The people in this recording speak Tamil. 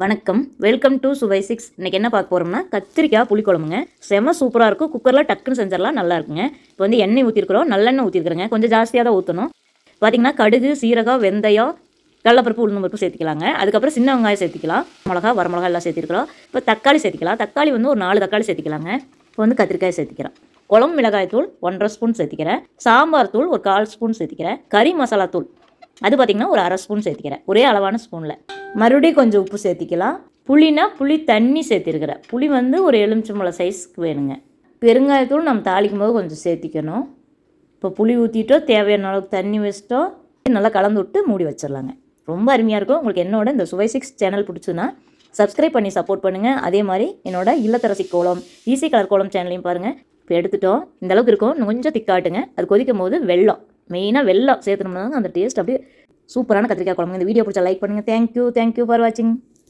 வணக்கம். வெல்கம் டு சுவை சிக்ஸ் இன்றைக்கி என்ன பார்க்க போகிறோம்னா கத்திரிக்காய் புளிக்குழம்புங்க. செம சூப்பராக இருக்கும். குக்கரில் டக்குன்னு செஞ்சிடலாம். நல்லா இருக்குங்க. இப்போ வந்து எண்ணெய் ஊற்றிருக்கிறோம் நல்லெண்ணெய் ஊற்றிருக்கிறேங்க கொஞ்சம் ஜாஸ்தியாக தான் ஊற்றணும் பார்த்தீங்கன்னா கடுகு சீரகம் வெந்தயம் கடலப்பருப்பு உளுந்து பருப்பு சேர்த்துக்கலாங்க. அதுக்கப்புறம் சின்ன வெங்காயம் சேர்த்திக்கலாம். மிளகா வரமிளகா எல்லாம் சேர்த்திருக்கிறோம். இப்போ தக்காளி சேர்த்துக்கலாம். தக்காளி வந்து ஒரு நாலு தக்காளி சேர்த்துக்கலாங்க. இப்போ வந்து கத்திரிக்காய் சேர்த்திக்கிறேன். குழம்பு மிளகாய் தூள் ஒன்றரை ஸ்பூன் சேர்த்திக்கிறேன். சாம்பார் தூள் ஒரு கால் ஸ்பூன் சேர்த்திக்கிறேன். கறி மசாலா தூள். அது பார்த்திங்கன்னா ஒரு அரை ஸ்பூன் சேர்த்திக்கிறேன். ஒரே அளவான ஸ்பூனில். மறுபடியும் கொஞ்சம் உப்பு சேர்த்திக்கலாம். புளினா புளி தண்ணி சேர்த்திருக்கிறேன் புளி வந்து ஒரு எலுமிச்சம்பழம் சைஸ்க்கு வேணுங்க. பெருங்காயத்தூள் நம்ம தாளிக்கும் போது கொஞ்சம் சேர்த்திக்கணும். இப்போ புளி ஊற்றிட்டோ தேவையான அளவுக்கு தண்ணி வச்சிட்டோ நல்லா கலந்து விட்டு மூடி வச்சிடலாங்க. ரொம்ப அருமையாக இருக்கும். உங்களுக்கு என்னோட இந்த சுவை சிக்ஸ் சேனல் பிடிச்சதுன்னா சப்ஸ்கிரைப் பண்ணி சப்போர்ட் பண்ணுங்கள் அதே மாதிரி என்னோட இல்லத்தரசி கோலம் ஈஸி கலர் கோலம் சேனலையும் பாருங்கள் இப்போ எடுத்துட்டோம். இந்த அளவுக்கு இருக்கும். கொஞ்சம் திக்காட்டுங்க அது கொதிக்கும் போது வெள்ளம் மெயினாக வெள்ளம் சேர்த்துனோம்னா அந்த டேஸ்ட் அப்படியே சூப்பரான கத்திரிக்காய் குழம்பு இந்த வீடியோ பிடிச்சா லைக் பண்ணுங்கள் தேங்க்யூ தேங்க்யூ ஃபார் வாட்சிங்